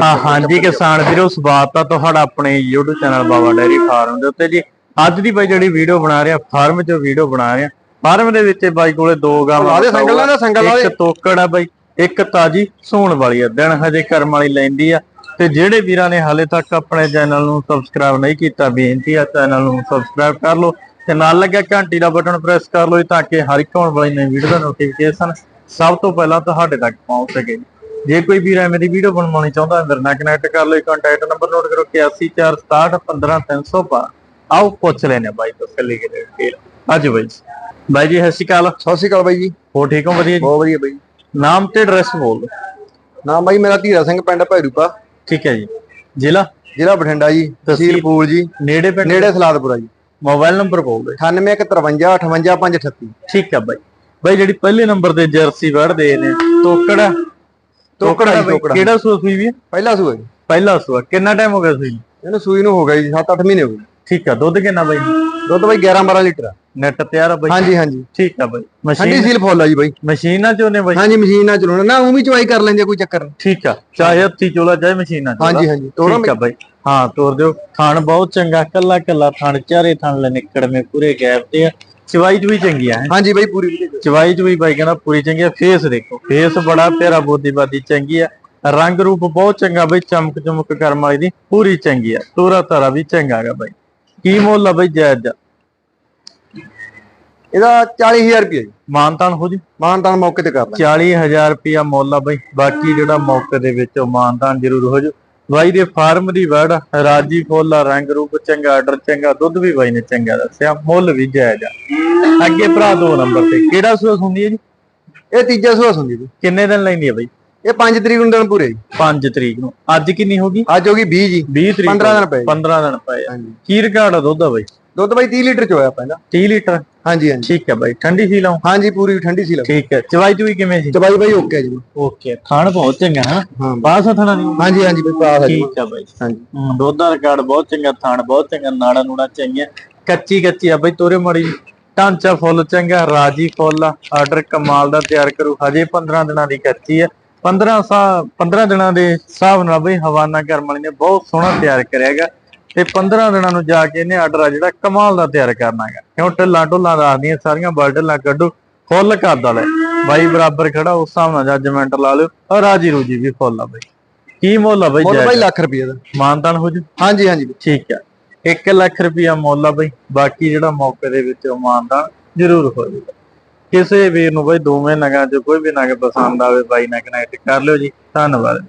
ਹਾਂ ਹਾਂਜੀ ਕਿਸਾਨ ਵੀਰੋ ਸਵਾਗਤ ਆ ਤੁਹਾਡਾ ਆਪਣੇ YouTube channel Baba dairy farm ਦੇ ਉੱਤੇ ਜੀ। ਅੱਜ ਦੀ ਬਾਈ ਜਿਹੜੀ ਵੀਡੀਓ ਬਣਾ ਰਿਹਾ ਫਾਰਮ 'ਚੋਂ ਵੀਡੀਓ ਬਣਾ ਰਿਹਾ ਫਾਰਮ ਦੇ ਵਿੱਚ ਬਾਈ ਕੋਲੇ ਦੋ ਗਾਵਾਂ ਲਾ ਦੇ ਸੰਗਲ ਲਾ ਦੇ, ਸੰਗਲ ਲਾ ਦੇ। ਇੱਕ ਤੋਕੜ ਆ ਬਾਈ ਇੱਕ ਤਾਜੀ ਸੂਣ ਵਾਲੀ ਆ। ਦਿਨ ਹਜੇ ਕਰਮ ਵਾਲੀ ਲੈਂਦੀ ਆ। ਤੇ ਜਿਹੜੇ ਵੀਰਾਂ ਨੇ ਹਾਲੇ ਤੱਕ ਆਪਣੇ ਚੈਨਲ ਨੂੰ ਸਬਸਕ੍ਰਾਈਬ ਨਹੀਂ ਕੀਤਾ ਬੇਨਤੀ ਆ ਚੈਨਲ ਨੂੰ ਸਬਸਕ੍ਰਾਈਬ ਕਰ ਲਓ ਤੇ ਨਾਲ ਲੱਗਿਆ ਘੰਟੀ ਦਾ ਬਟਨ ਪ੍ਰੈਸ ਕਰ ਲਓ ਤਾਂ ਕਿ ਹਰ ਇੱਕ ਆਉਣ ਵਾਲੀ ਨਵੀਂ ਵੀਡੀਓ ਦਾ ਨੋਟੀਫਿਕੇਸ਼ਨ ਸਭ ਤੋਂ ਪਹਿਲਾਂ ਤੁਹਾਡੇ ਤੱਕ ਪਹੁੰਚ ਸਕੇ। ਜੇ ਕੋਈ ਵੀਰ ਐਵੇਂ ਦੀ ਵੀਡੀਓ ਬਣਵਾਉਣੀ ਚਾਹੁੰਦਾ ਹੈ ਮੇਰੇ ਨਾਲ ਕਨੈਕਟ ਕਰ ਲਓ ਕੰਟੈਕਟ ਨੰਬਰ ਨੋਟ ਕਰੋ 8146615312 ਆਓ ਪੁੱਛ ਲੈਨੇ ਬਾਈ ਤੋਂ ਕੱਲੀ ਕਿ ਡਿਟੇਲ ਅੱਜ ਬਾਈ ਬਾਈ ਜੀ ਸਤਿ ਸ਼੍ਰੀ ਅਕਾਲ। ਸਤਿ ਸ਼੍ਰੀ ਅਕਾਲ ਬਾਈ ਜੀ। ਹੋ ਠੀਕ ਹੋ? ਵਧੀਆ ਜੀ? ਬਹੁਤ ਵਧੀਆ ਬਾਈ। ਨਾਮ ਤੇ ਐਡਰੈਸ ਬੋਲ ਦਿਓ। ਨਾਮ ਬਾਈ ਮੇਰਾ ਧੀਰਾ ਸਿੰਘ ਪਿੰਡ ਭੈਰੂਪਾ। ਠੀਕ ਹੈ ਜੀ। ਜ਼ਿਲ੍ਹਾ? ਜ਼ਿਲ੍ਹਾ ਬਠਿੰਡਾ ਜੀ ਤਹਿਸੀਲ ਪੂਲ ਜੀ। ਨੇੜੇ ਪਿੰਡ? ਨੇੜੇ ਸਲਾਦਪੁਰਾ ਜੀ। ਮੋਬਾਈਲ ਨੰਬਰ ਬੋਲ ਦਿਓ। 9853 58538 ਠੀਕ ਹੈ ਬਾਈ। ਬਾਈ ਜਿਹੜੀ ਪਹਿਲੇ ਨੰਬਰ ਤੇ ਜਰਸੀ ਵੜਦੇ ਨੇ ਤੋਕੜਾ। ਤੋਕੜਾ ਜੀ, ਤੋਕੜਾ। ਕਿਹੜਾ ਸੂਆ ਸੂਈ ਵੀ ਹੈ? ਪਹਿਲਾ ਸੂਆ ਜੀ। ਪਹਿਲਾ ਸੂਆ। ਕਿੰਨਾ ਟਾਈਮ ਹੋ ਗਿਆ ਸੂਈ ਨੂੰ? ਇਹਨੂੰ ਸੂਈ ਨੂੰ ਹੋ ਗਿਆ ਜੀ 7-8 ਮਹੀਨੇ ਹੋ ਗਏ। ਠੀਕ ਆ ਦੁੱਧ ਕਿੰਨਾ ਬਾਈ? ਦੁੱਧ ਬਾਈ 11-12 ਲੀਟਰ ਆ। ਨੈਟ ਤਿਆਰ ਆ ਬਾਈ? ਹਾਂਜੀ ਹਾਂਜੀ। ਠੀਕ ਆ ਬਾਈ। ਠੰਡੀ ਮਸ਼ੀਨ ਸੀਲ ਫੁੱਲ ਆ ਜੀ ਬਾਈ। ਮਸ਼ੀਨਾਂ ਚੋਂ ਨੇ ਬਾਈ? ਹਾਂਜੀ ਮਸ਼ੀਨ ਨਾਲ ਚਲਾਉਣਾ। ਨਾ ਉਹ ਵੀ ਚਵਾਈ ਕਰ ਲੈਂਦੇ ਆ, ਕੋਈ ਚੱਕਰ ਨਹੀਂ। ਠੀਕ ਆ ਚਾਹੇ ਹੱਥੀ ਚੋਲਾ ਚਾਹੇ ਮਸ਼ੀਨਾਂ ਚੋਲਾ। ਹਾਂਜੀ ਹਾਂਜੀ ਤੋੜੋ ਠੀਕ ਆ ਬਾਈ। ਹਾਂ ਤੋਰ ਦਿਓ। ਥਣ ਬਹੁਤ ਚੰਗਾ ਕੱਲਾ ਕੱਲਾ ਥਣ ਚਾਰੇ ਥਣ ਲੈ ਨਿਕੜਵੇਂ ਪੂਰੇ ਗੈਪ ਤੇ ਆ। ਚਵਾਈ ਚ ਵੀ ਚੰਗੀ ਆ ਹੈਂ। ਹਾਂਜੀ ਬਾਈ ਪੂਰੀ ਵੀਡੀਓ ਚਵਾਈ। ਚ ਵੀ ਬਾਈ ਕਹਿੰਦਾ ਪੂਰੀ ਚੰਗੀ ਆ ਫੇਸ ਦੇਖੋ। ਫੇਸ ਬੜਾ ਪਿਆਰਾ ਬੋਦੀਬਾਦੀ ਚੰਗੀ ਆ ਰੰਗ ਰੂਪ ਬਹੁਤ ਚੰਗਾ ਬਈ। ਚਮਕ ਚਮਕ ਕਰਮ ਵਾਲੀ ਦੀ ਪੂਰੀ ਚੰਗੀ ਆ ਤੋਰਾ ਤਾਰਾ ਵੀ ਚੰਗਾ ਹੈਗਾ ਬਾਈ। ਕੀ ਮੁੱਲ ਆ ਬਈ ਜਾਇਜ਼ ਜਾ ਇਹਦਾ 40000 ਰੁਪਏ ਜੀ। ਮਾਨਤਾਨ ਹੋ ਜੀ। ਮਾਨਤਾਨ ਮੌਕੇ ਤੇ ਕਰ ਲੈ 40000 ਰੁਪਿਆ ਮੁੱਲ ਆ ਬਈ। ਬਾਕੀ ਜਿਹੜਾ ਮੌਕੇ ਦੇ ਵਿੱਚ ਉਹ ਮਾਨਤਾਨ ਜ਼ਰੂਰ ਹੋ ਜੂ ਬਾਈ ਦੇ ਫਾਰਮ ਦੀ ਵੜ ਰਾਜੀ ਫੁੱਲ ਰੰਗ ਰੂਪ ਚੰਗਾ ਆਰਡਰ ਚੰਗਾ ਦੁੱਧ ਵੀ ਬਾਈ ਨੇ ਚੰਗਾ ਦੱਸਿਆ ਮੁੱਲ ਵੀ ਜਾਇਜ਼ ਆ। ਅੱਗੇ ਭਰਾ ਦੋ ਨੰਬਰ ਤੇ ਕਿਹੜਾ ਸੂਸ ਹੁੰਦੀ ਹੈ ਜੀ? ਇਹ ਤੀਜਾ ਸੂਆ ਹੁੰਦੀ ਜੀ। ਕਿੰਨੇ ਦਿਨ ਲੈਂਦੀ ਹੈ ਬਈ? ਇਹ 5 ਤਰੀਕ ਨੂੰ ਦਿਨ ਪੂਰੇ ਜੀ। 5 ਤਰੀਕ ਨੂੰ। ਅੱਜ ਕਿੰਨੀ ਹੋ ਗਈ? ਅੱਜ ਹੋ ਗਈ 20 ਜੀ। 20 ਤਰੀਕ 15 ਦਿਨ ਪਏ ਜੀ। 15 ਦਿਨ ਪਏ ਹਾਂਜੀ। ਕੀ ਰਿਕਾਰਡ ਆ ਦੁੱਧ ਆ ਬਾਈ। ਦੁੱਧ ਬਾਈ 30 ਲੀਟਰ ਚ ਹੋਇਆ ਪੈਂਦਾ 30 ਲੀਟਰ? ਹਾਂਜੀ ਹਾਂਜੀ। ਠੀਕ ਹੈ ਬਾਈ। ਠੰਡੀ ਸੀ ਲਾਉ ਹਾਂਜੀ ਪੂਰੀ ਠੰਡੀ ਸੀ ਲੱਗ ਠੀਕ ਹੈ। ਚਵਾਈ ਚੁਈ ਕਿਵੇਂ ਸੀ? ਚਬਾਈ ਬਾਈ ਓਕੇ ਆ ਜੀ। ਓਕੇ ਖਾਣ ਬਹੁਤ ਚੰਗਾ ਹੈ। ਹਾਂ ਬਾਸ ਥਣਾ ਨਹੀਂ ਹਾਂਜੀ ਹਾਂਜੀ ਬਾਈ ਪਾਸ ਆ ਠੀਕ ਹੈ ਬਾਈ। ਹਾਂਜੀ। ਦੁੱਧ ਦਾ ਰਿਕਾਰਡ ਬਹੁਤ ਚੰਗਾ ਥਾਣ ਬਹੁਤ ਚੰਗਾ ਨਾੜਾ ਨੂੜਾ ਚੰਗੀਆਂ। ਕੱਚੀ ਕੱਚੀ ਆ ਬਈ ਤੋਰੇ ਮੜੀ ਢਾਂਚਾ ਫੁੱਲ ਚੰਗਾ ਰਾਜੀ ਫੁੱਲ ਆ। ਆਰਡਰ ਕਮਾਲ ਦਾ ਤਿਆਰ ਕਰੂ। ਹਜੇ 15 ਦਿਨਾਂ ਦੀ ਕੱਚੀ ਆ। 15 ਸਾ 15 ਦਿਨਾਂ ਦੇ ਹਿਸਾਬ ਨਾਲ ਬਈ ਹਵਾਨਾ ਕਰਮ ਵਾਲੀ ਨੇ ਬਹੁਤ ਸੋਹਣਾ ਤਿਆਰ ਕਰਿਆਗਾ ਤੇ 15 ਦਿਨਾਂ ਨੂੰ ਜਾ ਕੇ ਇਹਨੇ ਆਰਡਰ ਆ ਜਿਹੜਾ ਕਮਾਲ ਦਾ ਤਿਆਰ ਕਰਨਾਗਾ ਕਿਉਂ ਢਿੱਲਾਂ ਢੁੱਲਾਂ ਦੱਸਦੀਆਂ ਸਾਰੀਆਂ ਬਲਡਲਾਂ ਕੱਢੋ ਫੁੱਲ ਕਰਦਾ ਲੈ। ਬਾਈ ਬਰਾਬਰ ਖੜਾ ਉਸ ਹਿਸਾਬ ਨਾਲ ਜੱਜਮੈਂਟ ਲਾ ਲਿਓ ਔਰ ਰਾਜੀ ਰੂਜੀ ਵੀ ਫੁੱਲ ਆ ਬਈ। ਕੀ ਮੁੱਲ ਆ ਬਈ ਮੁੱਲ? ਬਾਈ ਲੱਖ ਰੁਪਏ ਦਾ। ਮਾਨਤਾਨ ਹੋ ਜੂ? ਹਾਂਜੀ ਹਾਂਜੀ। ਠੀਕ ਆ। 1 ਲੱਖ ਰੁਪਇਆ ਮੁੱਲ ਆ ਬਈ। ਬਾਕੀ ਜਿਹੜਾ ਮੌਕੇ ਦੇ ਵਿੱਚ ਮਾਨਦਾਨ ਜ਼ਰੂਰ ਹੋ ਜਾਊਗਾ ਕਿਸੇ ਵੀਰ ਨੂੰ ਬਈ ਦੋਵੇਂ ਨਗਾਂ ਚ ਕੋਈ ਵੀ ਨਗ ਪਸੰਦ ਆਵੇ ਬਾਈ ਨਾਲ ਕਨੈਕਟ ਕਰ ਲਿਓ ਜੀ। ਧੰਨਵਾਦ।